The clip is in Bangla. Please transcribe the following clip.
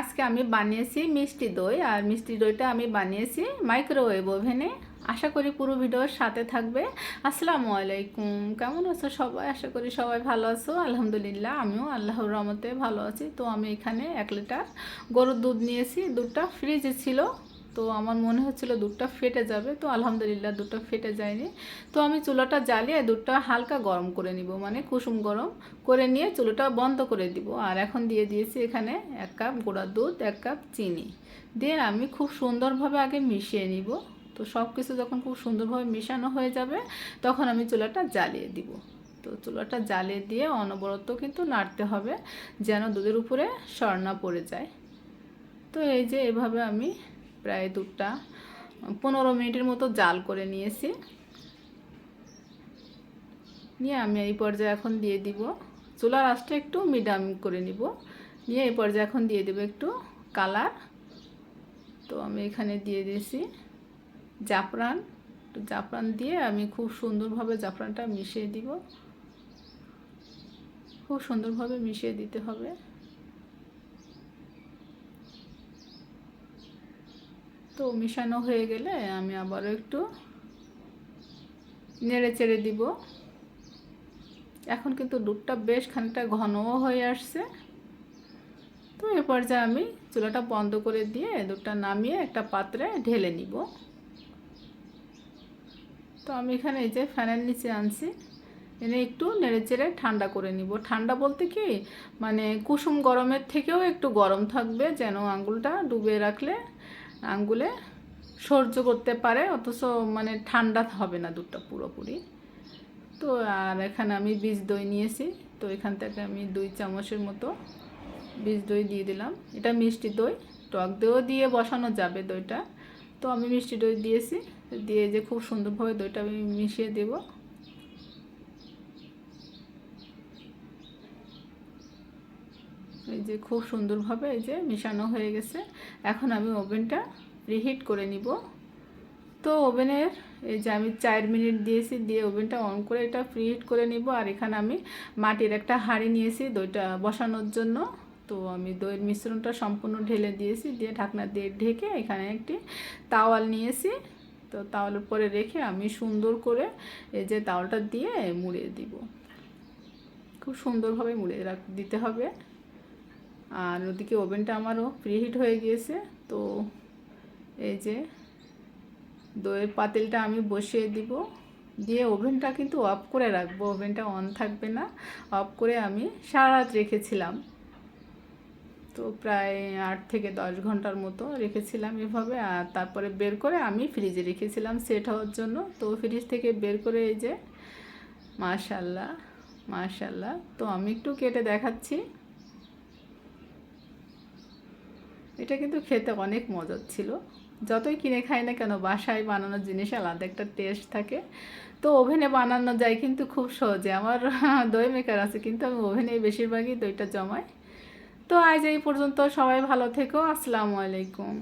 আজকে আমি বানিয়েছি মিষ্টি দই, আর মিষ্টি দইটা আমি বানিয়েছি মাইক্রোওয়েভ ওভেনে আশা করি পুরো ভিডিওর সাথে থাকবে। আসসালামু আলাইকুম। কেমন আছো সবাই? আশা করি সবাই ভালো আছো। আলহামদুলিল্লাহ, আমিও আল্লাহর রহমতে ভালো আছি। তো আমি এখানে এক লিটার গরুর দুধ নিয়েছি। দুধটা ফ্রিজে ছিল। তো আমার মনে হচ্ছিল দুধটা ফেটে যাবে, তো আলহামদুলিল্লাহ দুধটা ফেটে যায়নি। তো আমি চুলাটা জ্বালিয়ে দুধটা হালকা গরম করে নিব মানে কুসুম গরম করে নিয়ে চুলোটা বন্ধ করে দিব। আর এখন দিয়ে দিয়েছি এখানে এক কাপ গুঁড়া দুধ, এক কাপ চিনি। দিয়ে আমি খুব সুন্দরভাবে আগে মিশিয়ে নিব। তো সব কিছু যখন খুব সুন্দরভাবে মেশানো হয়ে যাবে, তখন আমি চুলাটা জ্বালিয়ে দিব। তো চুলাটা জ্বালিয়ে দিয়ে অনবরত কিন্তু নাড়তে হবে, যেন দুধের উপরে স্বর্ণা পড়ে যায়। তো এই যে এভাবে আমি প্রায় দুধটা পনেরো মিনিটের মতো জাল করে নিয়েছি। নিয়ে আমি এই পর্যায়ে এখন দিয়ে দিব। চুলার আঁচটা একটু মিডিয়াম করে নিব। নিয়ে এই পর্যায়ে এখন দিয়ে দেবো একটু কালার তো আমি এখানে দিয়ে দিয়েছি জাফরান। একটু জাফরান দিয়ে আমি খুব সুন্দরভাবে জাফরানটা মিশিয়ে দিব। খুব সুন্দরভাবে মিশিয়ে দিতে হবে। তো মিশানো হয়ে গেলে আমি আবারও একটু নেড়ে চেড়ে দিব। এখন কিন্তু দুধটা বেশ খানিকটা ঘনও হয়ে আসছে। তো এ পর্যায়ে আমি চুলাটা বন্ধ করে দিয়ে দুধটা নামিয়ে একটা পাত্রে ঢেলে নিব। তো আমি এখানে এই যে ফ্যানের নিচে আনছি, এনে একটু নেড়ে চেড়ে ঠান্ডা করে নিব। ঠান্ডা বলতে কি? মানে কুসুম গরমের থেকেও একটু গরম থাকবে, যেন আঙুলটা ডুবে রাখলে আঙ্গুলে সহ্য করতে পারে, অথচ মানে ঠান্ডা হবে না দুধটা পুরোপুরি। তো আর এখানে আমি বীজ দই নিয়েছি, তো এখান থেকে আমি দুই চামচের মতো বীজ দই দিয়ে দিলাম। এটা মিষ্টি দই, টক দইও দিয়ে বসানো যাবে দইটা। তো আমি মিষ্টি দই দিয়েছি, দিয়ে যে খুব সুন্দরভাবে দইটা আমি মিশিয়ে দেব। এই যে খুব সুন্দরভাবে এই যে মিশানো হয়ে গেছে। এখন আমি ওভেনটা রিহিট করে নিব। তো ওভেনের এই যে আমি চার মিনিট দিয়েছি, দিয়ে ওভেনটা অন করে এটা প্রিহিট করে নিব। আর এখানে আমি মাটির একটা হাঁড়ি নিয়েছি দইটা বসানোর জন্য। তো আমি দইয়ের মিশ্রণটা সম্পূর্ণ ঢেলে দিয়েছি, দিয়ে ঢাকনা দিয়ে ঢেকে এখানে একটি তাওয়াল নিয়েছি। তো তাওয়ালের পরে রেখে আমি সুন্দর করে এই যে তাওয়ালটা দিয়ে মুড়িয়ে দিব। খুব সুন্দরভাবে মুড়িয়ে রাখ, দিতে হবে। আর ওদিকে ওভেনটা আমারও প্রিহিট হয়ে গিয়েছে, তো এই যে দইয়ের পাতিলটা আমি বসিয়ে দিব। দিয়ে ওভেনটা কিন্তু অফ করে রাখব, ওভেনটা অন থাকবে না। অফ করে আমি সারা রাত রেখেছিলাম। তো প্রায় আট থেকে দশ ঘণ্টার মতো রেখেছিলাম এভাবে। আর তারপরে বের করে আমি ফ্রিজে রেখেছিলাম সেট হওয়ার জন্য। তো ফ্রিজ থেকে বের করে এই যে, মাশাল্লাহ মাশাল্লাহ। তো আমি একটু কেটে দেখাচ্ছি। এটা কিন্তু খেতে অনেক মজার ছিল। যতই কিনে খাই না কেন, বাসায় বানানোর জিনিস আলাদা একটা টেস্ট থাকে। তো ওভেনে বানানো যায় কিন্তু খুব সহজে। আমার দই মেকার আছে, কিন্তু আমি ওভেনে বেশিরভাগই দইটা জমাই। তো আজ এই পর্যন্ত সবাই ভালো থেকো। আসসালামু আলাইকুম।